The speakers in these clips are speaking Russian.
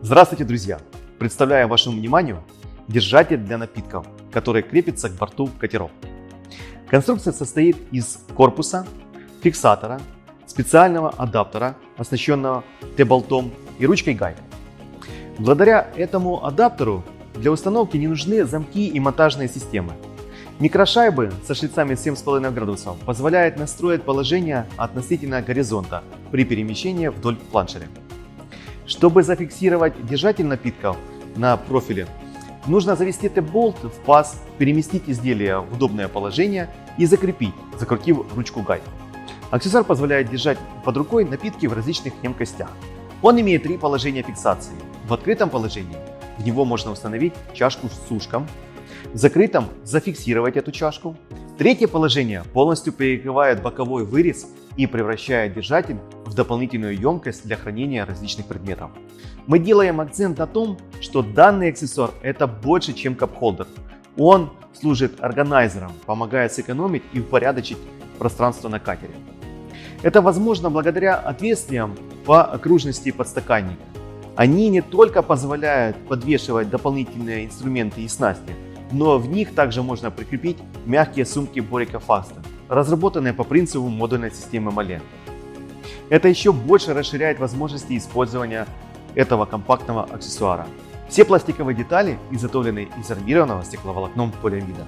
Здравствуйте, друзья! Представляю вашему вниманию держатель для напитков, который крепится к борту катеров. Конструкция состоит из корпуса, фиксатора, специального адаптера, оснащенного Т-болтом и ручкой гайки. Благодаря этому адаптеру для установки не нужны замки и монтажные системы. Микрошайбы со шлицами 7,5 градусов позволяют настроить положение относительно горизонта при перемещении вдоль планшера. Чтобы зафиксировать держатель напитков на профиле, нужно завести Т-болт в паз, переместить изделие в удобное положение и закрепить, закрутив ручку гайки. Аксессуар позволяет держать под рукой напитки в различных емкостях. Он имеет три положения фиксации. В открытом положении в него можно установить чашку с сушком, в закрытом зафиксировать эту чашку. Третье положение полностью перекрывает боковой вырез и превращает держатель в дополнительную емкость для хранения различных предметов. Мы делаем акцент на том, что данный аксессуар это больше, чем кап-холдер. Он служит органайзером, помогает сэкономить и упорядочить пространство на катере. Это возможно благодаря отверстиям по окружности подстаканника. Они не только позволяют подвешивать дополнительные инструменты и снасти, но в них также можно прикрепить мягкие сумки Borica Fasten, разработанные по принципу модульной системы Malen. Это еще больше расширяет возможности использования этого компактного аксессуара. Все пластиковые детали изготовлены из армированного стекловолокном полиамида.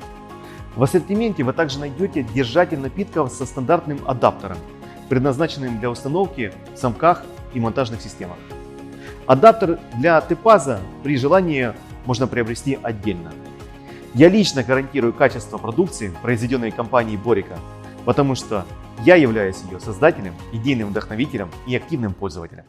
В ассортименте вы также найдете держатель напитков со стандартным адаптером, предназначенным для установки в замках и монтажных системах. Адаптер для ТПАЗа при желании можно приобрести отдельно. Я лично гарантирую качество продукции, произведенной компанией Борика, потому что я являюсь ее создателем, идейным вдохновителем и активным пользователем.